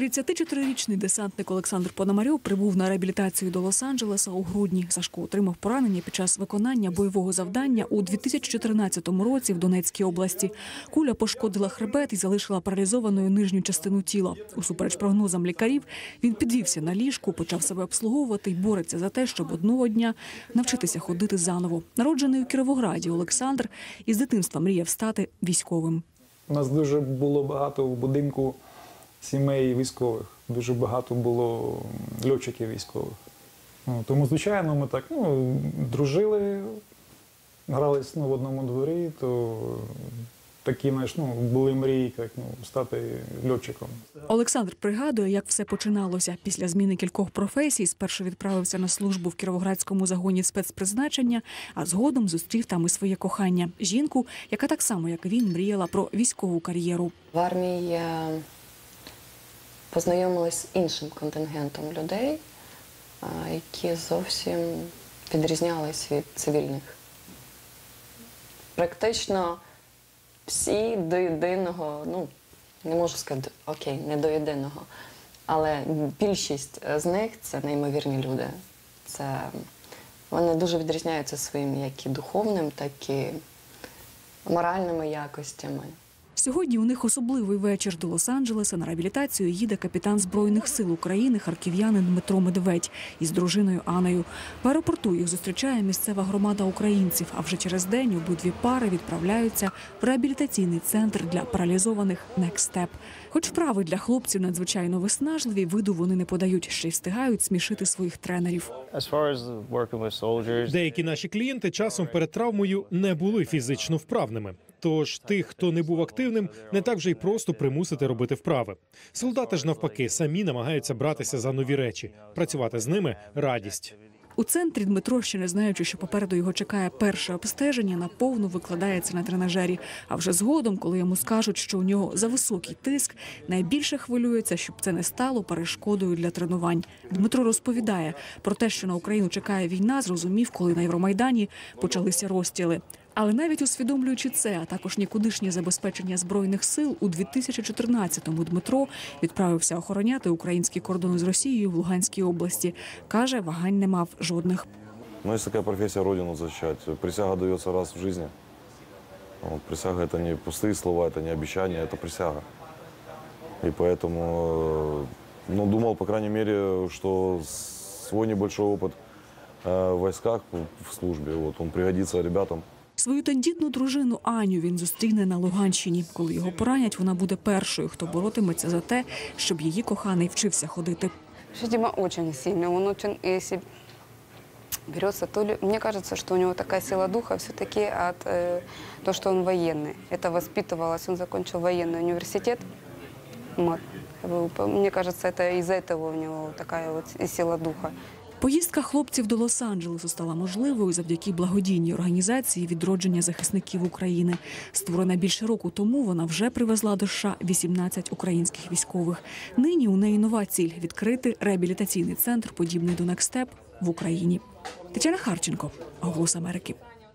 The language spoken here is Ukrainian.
34-річний десантник Олександр Пономарьов прибув на реабілітацію до Лос-Анджелеса у грудні. Сашко отримав поранення під час виконання бойового завдання у 2014 році в Донецькій області. Куля пошкодила хребет і залишила паралізованою нижню частину тіла. Усупереч прогнозам лікарів, він підвівся на ліжку, почав себе обслуговувати і бореться за те, щоб одного дня навчитися ходити заново. Народжений у Кіровограді Олександр із дитинства мріяв стати військовим. У нас дуже було багато в будинку сімей військових. Дуже багато було льотчиків військових. Ну, тому, звичайно, ми так ну, дружили, грались ну, в одному дворі, то такі знаєш, ну, були мрії, як ну, стати льотчиком. Олександр пригадує, як все починалося. Після зміни кількох професій спершу відправився на службу в Кіровоградському загоні спецпризначення, а згодом зустрів там і своє кохання жінку, яка так само, як він, мріяла про військову кар'єру. В армії я познайомилась з іншим контингентом людей, які зовсім відрізнялись від цивільних. Практично всі до єдиного, ну, не можу сказати, окей, не до єдиного, але більшість з них це неймовірні люди. Це вони дуже відрізняються своїм як і духовним, так і моральними якостями. Сьогодні у них особливий вечір до Лос-Анджелеса на реабілітацію їде капітан збройних сил України, харків'янин Дмитро Медведь із дружиною Анею. В аеропорту їх зустрічає місцева громада українців. А вже через день обидві пари відправляються в реабілітаційний центр для паралізованих Next Step. Хоч вправи для хлопців надзвичайно виснажливі, виду вони не подають, ще й встигають смішити своїх тренерів. Деякі наші клієнти часом перед травмою не були фізично вправними. Тож тих, хто не був активним, не так вже й просто примусити робити вправи. Солдати ж навпаки самі намагаються братися за нові речі. Працювати з ними радість. У центрі Дмитро, ще не знаючи, що попереду його чекає перше обстеження, наповну викладається на тренажері. А вже згодом, коли йому скажуть, що у нього зависокий тиск, найбільше хвилюється, щоб це не стало перешкодою для тренувань. Дмитро розповідає про те, що на Україну чекає війна, зрозумів, коли на Євромайдані почалися розстріли. Але навіть усвідомлюючи це, а також нікудишнє забезпечення збройних сил, у 2014-му Дмитро відправився охороняти українські кордони з Росією в Луганській області. каже, вагань не мав жодних. Ну, есть такая профессия Родину защищать. Присяга дается раз в жизни. Вот, присяга это не пустые слова, это не обещания, это присяга. И поэтому, э, ну, думал, по крайней мере, что свой небольшой опыт э, в войсках, в службе, вот, он пригодится ребятам. Свою тендітну дружину Аню він зустріне на Луганщині. Коли його поранять, вона буде першою, хто боротиметься за те, щоб її коханий вчився ходити. Вообще Дима очень сильный. Он очень, если берется, то ли... Мне кажется, что у него такая сила духа все-таки от э, того, что он военный. Это воспитывалось. Он закончил военный университет. Вот. Как бы, по- Мне кажется, это из-за этого у него такая вот и сила духа. Поїздка хлопців до Лос-Анджелесу стала можливою завдяки благодійній організації відродження захисників України. Створена більше року тому, вона вже привезла до США 18 українських військових. Нині у неї нова ціль відкрити реабілітаційний центр, подібний до Некстеп в Україні. Тетяна Харченко, Голос Америки.